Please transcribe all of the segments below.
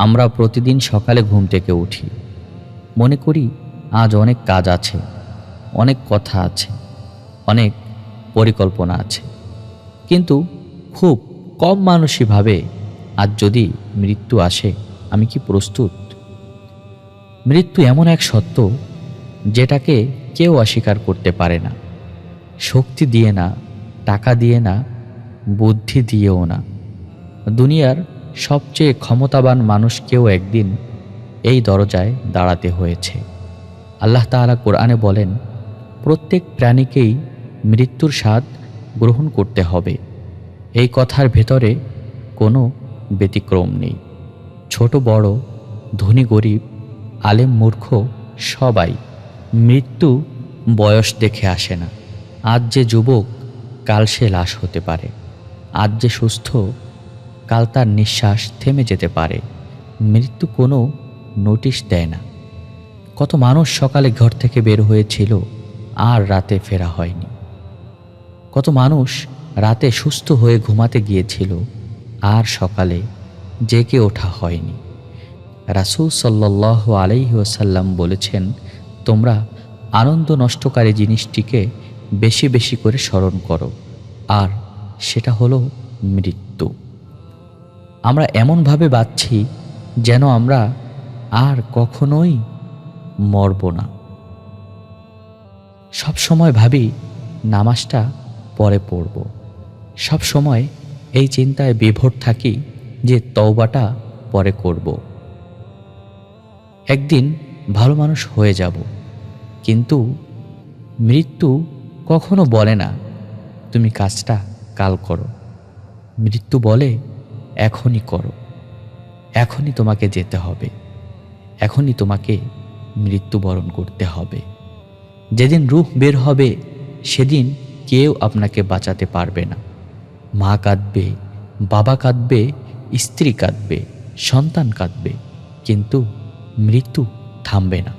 আমরা প্রতিদিন সকালে ঘুম থেকে উঠি। মনে করি আজ অনেক কাজ আছে, অনেক কথা আছে, অনেক পরিকল্পনা আছে। কিন্তু খুব কম মানুষই ভাবে, আজ যদি মৃত্যু আসে, আমি কি প্রস্তুত? মৃত্যু এমন এক সত্য, যেটাকে কেউ অস্বীকার করতে পারে না। শক্তি দিয়ে না, টাকা দিয়ে না, বুদ্ধি দিয়েও না। দুনিয়ার সবচেয়ে ক্ষমতাবান মানুষকেও একদিন এই দরজায় দাঁড়াতে হয়েছে। আল্লাহ তাআলা কোরআনে বলেন, প্রত্যেক প্রাণীকেই মৃত্যুর স্বাদ গ্রহণ করতে হবে। এই কথার ভেতরে কোনো ব্যতিক্রম নেই। ছোট, বড়, ধনী, গরিব, আলেম, মূর্খ সবাই মৃত্যু বয়স দেখে আসে না। আজ যে যুবক, কাল সে লাশ হতে পারে। আজ যে সুস্থ কাল তার নিঃশ্বাস থেমে যেতে পারে। মৃত্যু কোনো নোটিশ দেয় না। কত মানুষ সকালে ঘর থেকে বের হয়েছিল, আর রাতে ফেরা হয়নি। কত মানুষ রাতে সুস্থ হয়ে ঘুমাতে গিয়েছিল, আর সকালে জেগে ওঠা হয়নি। রাসুল সাল্লাহ আলাইহি ওসাল্লাম বলেছেন, তোমরা আনন্দ নষ্টকারী জিনিসটিকে বেশি বেশি করে স্মরণ করো, আর সেটা হলো মৃত্যু। আমরা এমনভাবে বাঁচছি যেন আমরা আর কখনোই মরব না। সব সময় ভাবি নামাজটা পরে পড়ব। সব সময় এই চিন্তায় বিভোর থাকি যে তওবাটা পরে করব। একদিন ভালো মানুষ হয়ে যাব, কিন্তু মৃত্যু কখনো বলে না, তুমি কাজটা কাল করো। মৃত্যু বলে এখনই করো। এখনই তোমাকে যেতে হবে। এখনই তোমাকে মৃত্যুবরণ করতে হবে। যেদিন রূহ বের হবে, সেদিন কেউ আপনাকে বাঁচাতে পারবে না। মা কাঁদবে, বাবা কাঁদবে, স্ত্রী কাঁদবে, সন্তান কাঁদবে, কিন্তু মৃত্যু থামবে না।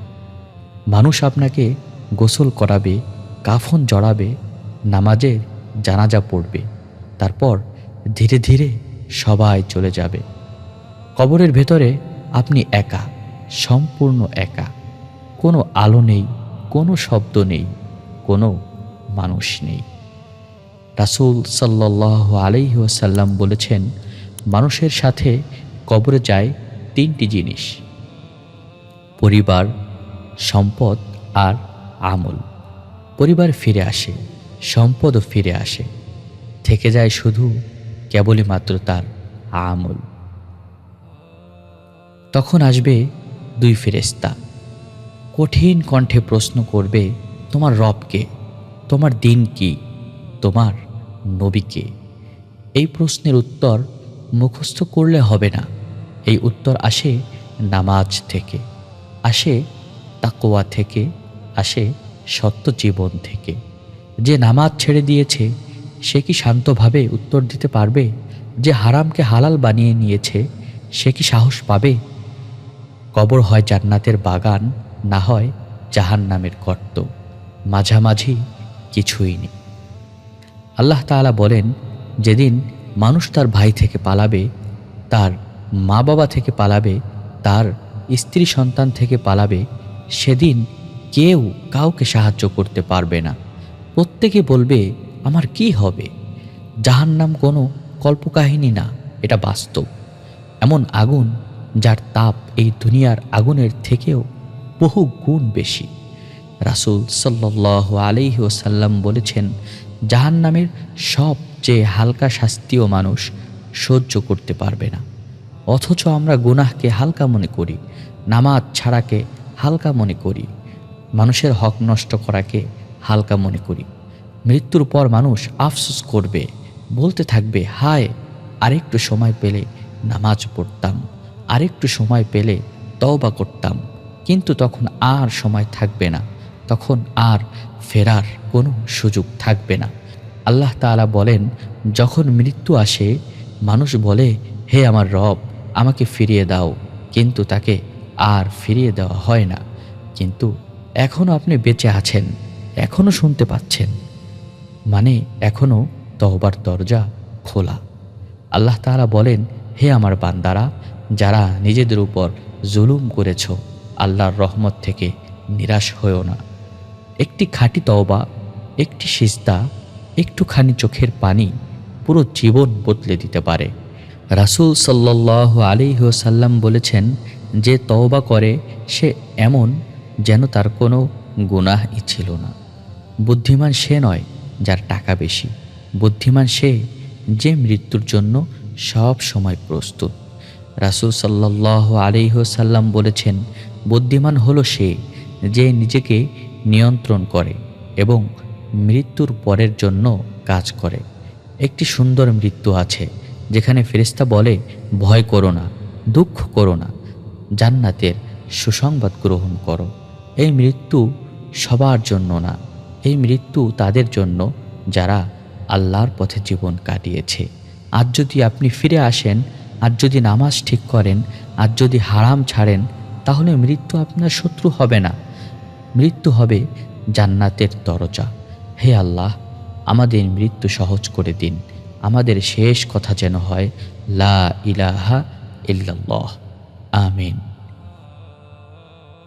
মানুষ আপনাকে গোসল করাবে, কাফন জড়াবে, নামাজের জানাজা পড়বে। তারপর ধীরে ধীরে সবাই চলে যাবে। কবরের ভেতরে আপনি একা, সম্পূর্ণ একা। কোনো আলো নেই, কোনো শব্দ নেই, কোনো মানুষ নেই। রাসুল সাল্লাহ আলাইহি ওয়াসাল্লাম বলেছেন, মানুষের সাথে কবরে যায় তিনটি জিনিস, পরিবার, সম্পদ আর আমল। পরিবার ফিরে আসে, সম্পদও ফিরে আসে। থেকে যায় শুধু কেবলই মাত্র তার আমল। তখন আসবে দুই ফেরেস্তা কঠিন কণ্ঠে প্রশ্ন করবে, তোমার রবকে তোমার দিন কি? তোমার নবীকে এই প্রশ্নের উত্তর মুখস্থ করলে হবে না। এই উত্তর আসে নামাজ থেকে, আসে তাকোয়া থেকে, আসে সত্য জীবন থেকে। যে নামাজ ছেড়ে দিয়েছে সে কি শান্তভাবে উত্তর দিতে পারবে যে হারামকে হালাল বানিয়ে নিয়েছে? সে কি সাহস পাবে? কবর হয় জান্নাতের বাগান, না হয় জাহান নামের গর্ত। মাঝামাঝি কিছুই নেই। আল্লাহ তাআলা বলেন, যেদিন মানুষ তার ভাই থেকে পালাবে, তার মা বাবা থেকে পালাবে, তার স্ত্রী সন্তান থেকে পালাবে, সেদিন কেউ কাউকে সাহায্য করতে পারবে না। প্রত্যেকে বলবে আমার কি হবে? জাহান্নাম কোনো কল্পকাহিনী না, এটা বাস্তব। এমন আগুন যার তাপ এই দুনিয়ার আগুনের থেকেও বহু গুণ বেশি। রাসুল সাল্লাহ আলিহি ওসাল্লাম বলেছেন, জাহান্নামের সবচেয়ে হালকা শাস্তিও মানুষ সহ্য করতে পারবে না। অথচ আমরা গুনাহকে হালকা মনে করি, নামাজ ছাড়াকে হালকা মনে করি, মানুষের হক নষ্ট করাকে হালকা মনে করি। মৃত্যুর পর মানুষ আফসোস করবে, বলতে থাকবে, হায়, আরেকটু সময় পেলে নামাজ পড়তাম, আরেকটু সময় পেলে তওবা করতাম। কিন্তু তখন আর সময় থাকবে না, তখন আর ফেরার কোনো সুযোগ থাকবে না। আল্লাহ তাআলা বলেন, যখন মৃত্যু আসে, মানুষ বলে, হে আমার রব, আমাকে ফিরিয়ে দাও। কিন্তু তাকে আর ফিরিয়ে দেওয়া হয় না। কিন্তু এখনও আপনি বেঁচে আছেন এখনও শুনতে পাচ্ছেন। মানে এখনও তহবার দরজা খোলা। আল্লাহ তাআলা বলেন, হে আমার বান্দারা, যারা নিজেদের উপর জুলুম করেছ, আল্লাহর রহমত থেকে নিরাশ হয়েও না। একটি খাঁটি তওবা, একটি সিস্তা একটুখানি চোখের পানি পুরো জীবন বদলে দিতে পারে। রাসূল সাল্লাহ আলিহাসাল্লাম বলেছেন, যে তওবা করে, সে এমন যেন তার কোনো গুনাহই ছিল না। বুদ্ধিমান সে নয় যার টাকা বেশি। বুদ্ধিমান সে যে মৃত্যুর জন্য সব সময় প্রস্তুত। রাসূল সাল্লাহ আলিহাসাল্লাম বলেছেন, বুদ্ধিমান হলো সে যে নিজেকে নিয়ন্ত্রণ করে এবং মৃত্যুর পরের জন্য কাজ করে। একটি সুন্দর মৃত্যু আছে, যেখানে ফেরেশতা বলে, ভয় করো না, দুঃখ করো না, জান্নাতের সুসংবাদ গ্রহণ করো। এই মৃত্যু সবার জন্য না। এই মৃত্যু তাদের জন্য যারা আল্লাহর পথে জীবন কাটিয়েছে। আজ যদি আপনি ফিরে আসেন, আর যদি নামাজ ঠিক করেন, আর যদি হারাম ছাড়েন, তাহলে মৃত্যু আপনার শত্রু হবে না। মৃত্যু হবে জান্নাতের দরজা। হে আল্লাহ, আমাদের মৃত্যু সহজ করে দিন। আমাদের শেষ কথা যেন হয়, লা ইলাহা ইল্লাল্লাহ। আমিন।